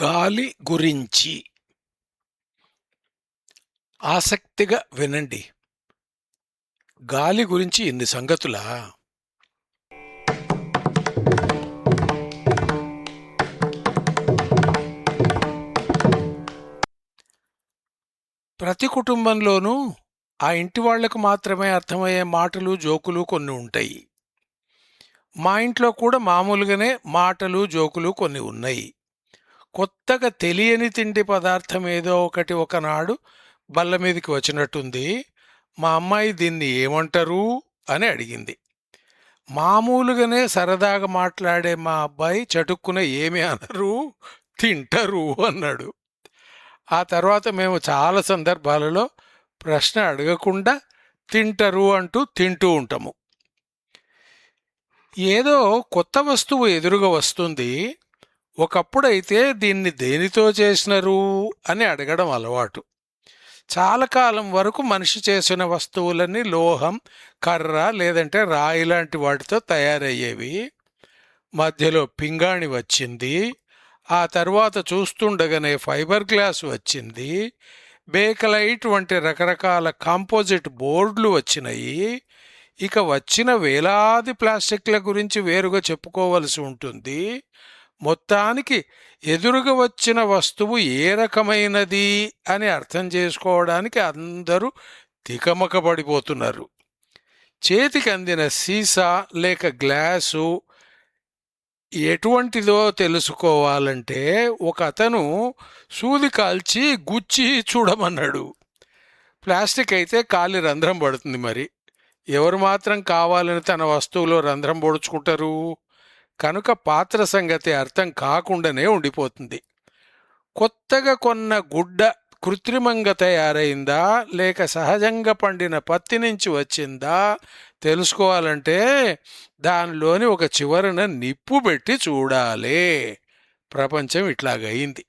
గాలి గురించి ఆసక్తిగా వినండి. గాలి గురించి ఇన్ని సంగతులా? ప్రతి కుటుంబంలోనూ ఆ ఇంటి వాళ్ళకు మాత్రమే అర్థమయ్యే మాటలు జోకులు కొన్ని ఉంటాయి. మా ఇంట్లో కూడా మామూలుగానే మాటలు జోకులు కొన్ని ఉన్నాయి. కొత్తగా తెలియని తిండి పదార్థం ఏదో ఒకటి ఒకనాడు బల్ల మీదకి వచ్చినట్టుంది. మా అమ్మాయి దీన్ని ఏమంటారు? అని అడిగింది. మామూలుగానే సరదాగా మాట్లాడే మా అబ్బాయి చటుక్కున ఏమి అనరు తింటారు అన్నాడు. ఆ తర్వాత మేము చాలా సందర్భాలలో ప్రశ్న అడగకుండా తింటరు అంటూ తింటూ ఉంటాము. ఏదో కొత్త వస్తువు ఎదురుగా వస్తుంది. ఒకప్పుడైతే దీన్ని దేనితో చేసినారు అని అడగడం అలవాటు. చాలా కాలం వరకు మనిషి చేసిన వస్తువులన్నీ లోహం కర్ర లేదంటే రాయి లాంటి వాటితో తయారయ్యేవి. మధ్యలో పింగాణి వచ్చింది. ఆ తర్వాత చూస్తుండగానే ఫైబర్ గ్లాస్ వచ్చింది. బేకలైట్ వంటి రకరకాల కాంపోజిట్ బోర్డులు వచ్చినాయి. ఇక వచ్చిన వేలాది ప్లాస్టిక్ల గురించి వేరుగా చెప్పుకోవలసి ఉంటుంది. మొత్తానికి ఎదురుగా వచ్చిన వస్తువు ఏ రకమైనది అని అర్థం చేసుకోవడానికి అందరూ తికమకబడిపోతున్నారు చేతికి అందిన సీసా లేక గ్లాసు ఎటువంటిదో తెలుసుకోవాలంటే ఒక అతను సూది కాల్చి గుచ్చి చూడమన్నాడు. ప్లాస్టిక్ అయితే కాలి రంధ్రం పడుతుంది మరి. ఎవరు మాత్రం కావాలని తన వస్తువులో రంధ్రం పొడుచుకుంటారు? కనుక పాత్ర సంగతి అర్థం కాకుండానే ఉండిపోతుంది. కొత్తగా కొన్న గుడ్డ కృత్రిమంగా తయారైందా? లేక సహజంగా పండిన పత్తి నుంచి వచ్చిందా? తెలుసుకోవాలంటే దానిలోని ఒక చివరన నిప్పు పెట్టి చూడాలి. ప్రపంచం ఇట్లాగయింది.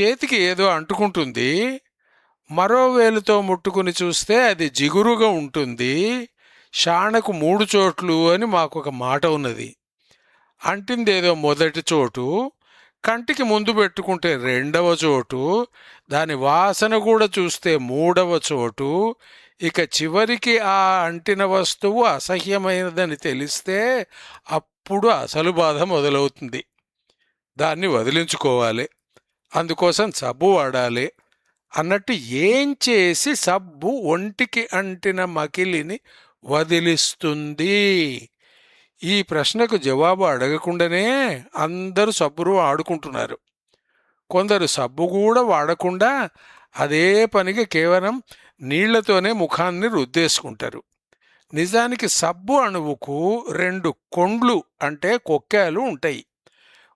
చేతికి ఏదో అంటుకుంటుంది. మరో వేలుతో ముట్టుకుని చూస్తే అది జిగురుగా ఉంటుంది. షాణకు మూడు చోట్లు అని మాకు ఒక మాట ఉన్నది. అంటిందేదో మొదటి చోటు కంటికి ముందు పెట్టుకుంటే రెండవ చోటు దాని వాసన కూడా చూస్తే మూడవ చోటు ఇక చివరికి ఆ అంటిన వస్తువు అసహ్యమైనదని తెలిస్తే అప్పుడు అసలు బాధ మొదలవుతుంది. దాన్ని వదిలించుకోవాలి. అందుకోసం సబ్బు వాడాలి. అన్నట్టు ఏం చేసి సబ్బు ఒంటికి అంటిన మకిలిని వదిలిస్తుంది? ఈ ప్రశ్నకు జవాబు అడగకుండానే అందరూ సబ్బురు ఆడుకుంటున్నారు కొందరు సబ్బు కూడా వాడకుండా అదే పనిగా కేవలం నీళ్ళతోనే ముఖాన్ని రుద్దేసుకుంటారు. నిజానికి సబ్బు అణువుకు రెండు కొండ్లు అంటే కొక్కాలు ఉంటాయి.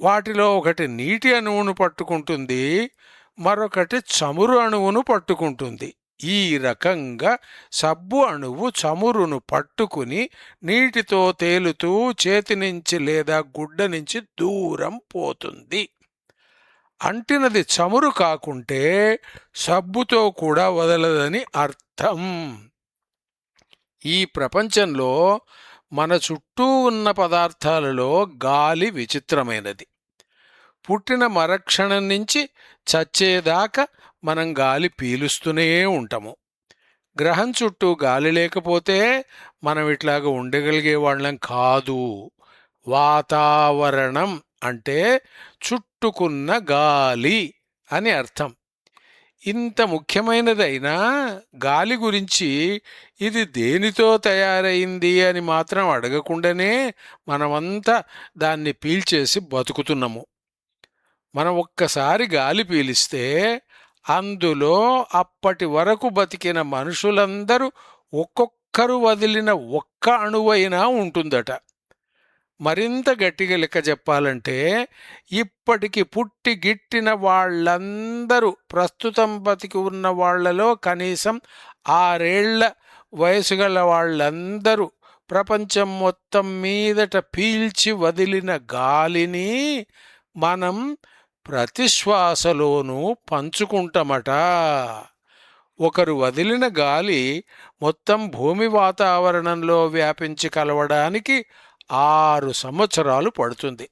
వాటిలో ఒకటి నీటి అణువును పట్టుకుంటుంది మరొకటి చమురు అణువును పట్టుకుంటుంది. ఈ రకంగా సబ్బు అణువు చమురును పట్టుకుని నీటితో తేలుతూ చేతి నుంచి లేదా గుడ్డ నుంచి దూరం పోతుంది. అంటినది చమురు కాకుంటే సబ్బుతో కూడా వదలదని అర్థం. ఈ ప్రపంచంలో మన చుట్టూ ఉన్న పదార్థాలలో గాలి విచిత్రమైనది. పుట్టిన మరక్షణం నుంచి చచ్చేదాకా మనం గాలి పీలుస్తూనే ఉంటాము. గ్రహం చుట్టూ గాలి లేకపోతే మనం ఇట్లాగ ఉండగలిగే వాళ్ళం కాదు. వాతావరణం అంటే చుట్టుకున్న గాలి అని అర్థం. ఇంత ముఖ్యమైనదైనా గాలి గురించి ఇది దేనితో తయారైంది అని మాత్రం అడగకుండానే మనమంతా దాన్ని పీల్చేసి బతుకుతున్నాము. మనం ఒక్కసారి గాలి పీలిస్తే అందులో అప్పటి వరకు బతికిన మనుషులందరూ ఒక్కొక్కరు వదిలిన ఒక్క అణువైనా ఉంటుందట. మరింత గట్టిగా లెక్క చెప్పాలంటే ఇప్పటికి పుట్టి గిట్టిన వాళ్ళందరూ ప్రస్తుతం బతికి ఉన్న వాళ్ళలో కనీసం ఆరేళ్ళ వయసు గల వాళ్ళందరూ ప్రపంచం మొత్తం మీదట పీల్చి వదిలిన గాలిని మనం ప్రతిశ్వాసలోనూ పంచుకుంటమట. పంచుకుంటామట ఒకరు వదిలిన గాలి మొత్తం భూమి వాతావరణంలో వ్యాపించి కలవడానికి ఆరు సంవత్సరాలు పడుతుంది.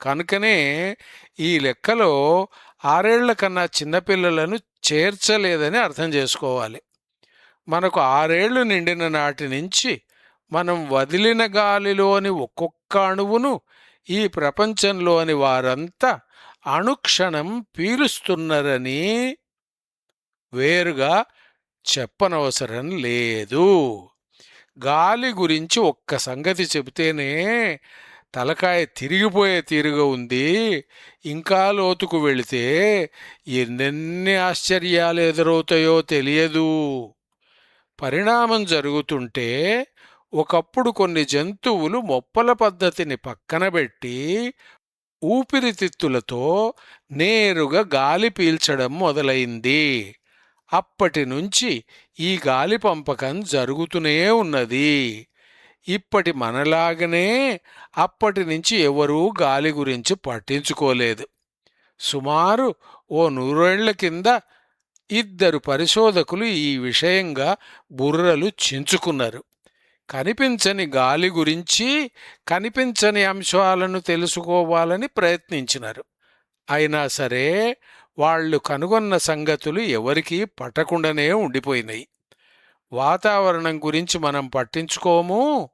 కనుకనే ఈ లెక్కలో ఆరేళ్ళ కన్నా చిన్నపిల్లలను చేర్చలేదని అర్థం చేసుకోవాలి. మనకు ఆరేళ్ళు నిండిన నాటి నుంచి మనం వదిలిన గాలిలోని ఒక్కొక్క అణువును ఈ ప్రపంచంలోని వారంతా అణుక్షణం పీలుస్తున్నారని వేరుగా చెప్పనవసరం లేదు. గాలి గురించి ఒక్క సంగతి చెబితేనే తలకాయ తిరిగిపోయే తీరుగా ఉంది. ఇంకా లోతుకు వెళితే ఎన్నెన్ని ఆశ్చర్యాలు ఎదురవుతాయో తెలియదు. పరిణామం జరుగుతుంటే ఒకప్పుడు కొన్ని జంతువులు మొప్పల పద్ధతిని పక్కన పెట్టి ఊపిరితిత్తులతో నేరుగా గాలి పీల్చడం మొదలైంది. అప్పటి నుంచి ఈ గాలి పంపకం జరుగుతూనే ఉన్నది. ఇప్పటి మనలాగనే అప్పటి నుంచి ఎవరూ గాలి గురించి పట్టించుకోలేదు. సుమారు ఓ నూరేళ్ళ కింద ఇద్దరు పరిశోధకులు ఈ విషయంగా బుర్రలు చించుకున్నారు. కనిపించని గాలి గురించి కనిపించని అంశాలను తెలుసుకోవాలని ప్రయత్నించినారు. అయినా సరే వాళ్ళు కనుగొన్న సంగతులు ఎవరికీ పట్టకుండానే ఉండిపోయినాయి. వాతావరణం గురించి మనం పట్టించుకోము.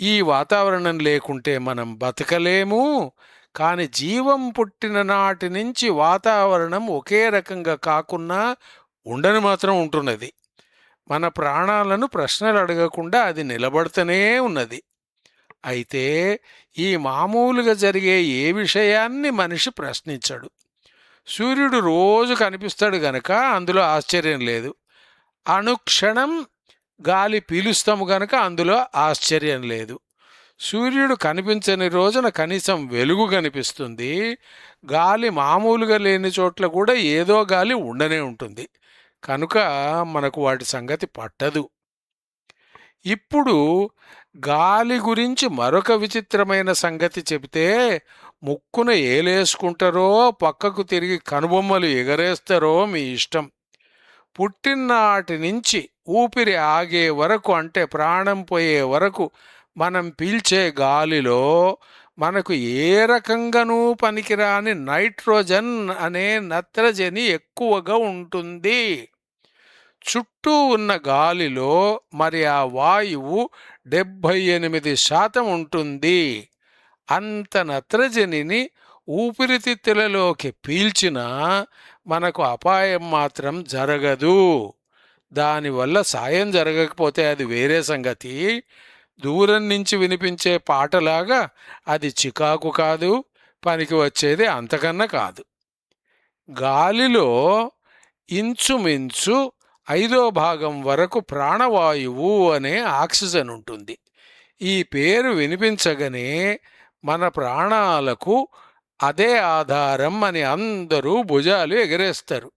ఈ వాతావరణం లేకుంటే మనం బతకలేము. కాని జీవం పుట్టిన నాటి నుంచి వాతావరణం ఒకే రకంగా కాకున్నా ఉండని మాత్రం ఉంటున్నది. మన ప్రాణాలను ప్రశ్నలు అడగకుండా అది నిలబడుతూనే ఉన్నది. అయితే ఈ మామూలుగా జరిగే ఏ విషయాన్ని మనిషి ప్రశ్నించడు. సూర్యుడు రోజు కనిపిస్తాడు గనక అందులో ఆశ్చర్యం లేదు. అనుక్షణం గాలి పీలుస్తాము గనక అందులో ఆశ్చర్యం లేదు. సూర్యుడు కనిపించని రోజున కనీసం వెలుగు కనిపిస్తుంది. గాలి మామూలుగా లేని చోట్ల కూడా ఏదో గాలి ఉండనే ఉంటుంది. కనుక మనకు వాటి సంగతి పట్టదు. ఇప్పుడు గాలి గురించి మరొక విచిత్రమైన సంగతి చెబితే ముక్కున ఏలేసుకుంటారో పక్కకు తిరిగి కనుబొమ్మలు ఎగరేస్తారో మీ ఇష్టం. పుట్టినాటి నుంచి ఊపిరి ఆగే వరకు అంటే ప్రాణం పోయే వరకు మనం పీల్చే గాలిలో మనకు ఏ రకంగానూ పనికిరాని నైట్రోజన్ అనే నత్రజని ఎక్కువగా ఉంటుంది. చుట్టూ ఉన్న గాలిలో మరి ఆ వాయువు డెబ్భై ఎనిమిది శాతం ఉంటుంది. అంత నత్రజనిని ఊపిరితిత్తులలోకి పీల్చినా మనకు అపాయం మాత్రం జరగదు. దానివల్ల సాయం జరగకపోతే అది వేరే సంగతి. దూరం నుంచి వినిపించే పాటలాగా అది చికాకు కాదు పనికి వచ్చేది అంతకన్నా కాదు. గాలిలో ఇంచుమించు ఐదో భాగం వరకు ప్రాణవాయువు అనే ఆక్సిజన్ ఉంటుంది. ఈ పేరు వినిపించగానే మన ప్రాణాలకు అదే ఆధారం అని అందరూ భుజాలు ఎగరేస్తారు.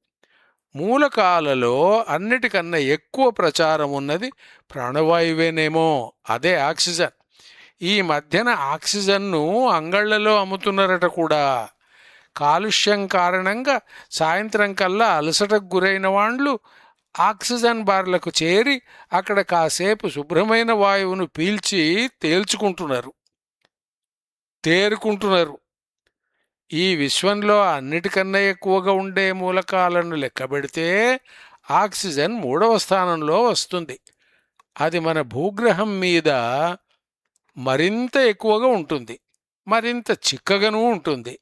మూలకాలలో అన్నిటికన్నా ఎక్కువ ప్రచారం ఉన్నది ప్రాణవాయువేనేమో అదే ఆక్సిజన్. ఈ మధ్యన ఆక్సిజన్ను అంగళ్ళలో అమ్ముతున్నారట కూడా. కాలుష్యం కారణంగా సాయంత్రం కల్లా అలసటకు గురైన వాళ్ళు ఆక్సిజన్ బార్లకు చేరి అక్కడ కాసేపు శుభ్రమైన వాయువును పీల్చి తేల్చుకుంటున్నారు. తేరుకుంటున్నారు. ఈ విశ్వంలో అన్నిటికన్నా ఎక్కువగా ఉండే మూలకాలను లెక్కబెడితే ఆక్సిజన్ మూడవ స్థానంలో వస్తుంది. అది మన భూగ్రహం మీద మరింత ఎక్కువగా ఉంటుంది. మరింత చిక్కగాను ఉంటుంది.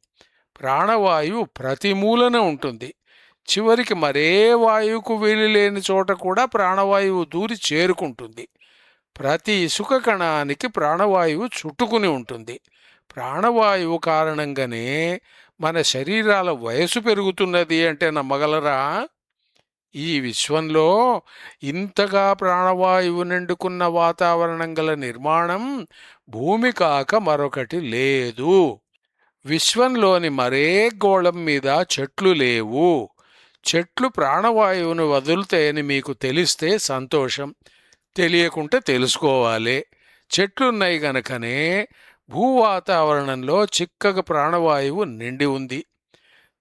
ప్రాణవాయువు ప్రతి మూలన ఉంటుంది. చివరికి మరే వాయువుకు వీలు లేని చోట కూడా ప్రాణవాయువు దూరి చేరుకుంటుంది. ప్రతి ఇసుక కణానికి ప్రాణవాయువు చుట్టుకుని ఉంటుంది. ప్రాణవాయువు కారణంగానే మన శరీరాల వయసు పెరుగుతున్నది అంటే నమ్మగలరా? ఈ విశ్వంలో ఇంతగా ప్రాణవాయువు నిండుకున్న వాతావరణం గల నిర్మాణం భూమి కాక మరొకటి లేదు. విశ్వంలోని మరే గోళం మీద చెట్లు లేవు. చెట్లు ప్రాణవాయువును వదులుతాయని మీకు తెలిస్తే సంతోషం. తెలియకుంటే తెలుసుకోవాలి. చెట్లున్నాయి గనకనే భూవాతావరణంలో చిక్కగా ప్రాణవాయువు నిండి ఉంది.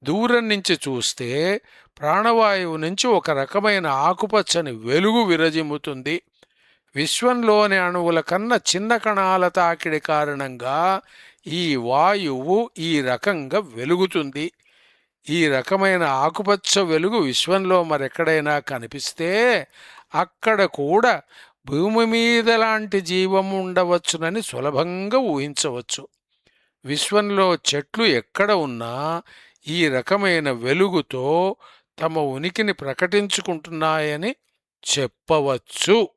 దూరం నుంచి చూస్తే ప్రాణవాయువు నుంచి ఒక రకమైన ఆకుపచ్చని వెలుగు విరజిమ్ముతుంది. విశ్వంలోని అణువుల కన్నా చిన్న కణాల తాకిడి కారణంగా ఈ వాయువు ఈ రకంగా వెలుగుతుంది. ఈ రకమైన ఆకుపచ్చ వెలుగు విశ్వంలో మరెక్కడైనా కనిపిస్తే అక్కడ కూడా భూమి మీద లాంటి జీవం ఉండవచ్చునని సులభంగా ఊహించవచ్చు. విశ్వంలో చెట్లు ఎక్కడ ఉన్నా ఈ రకమైన వెలుగుతో తమ ఉనికిని ప్రకటించుకుంటున్నాయని చెప్పవచ్చు.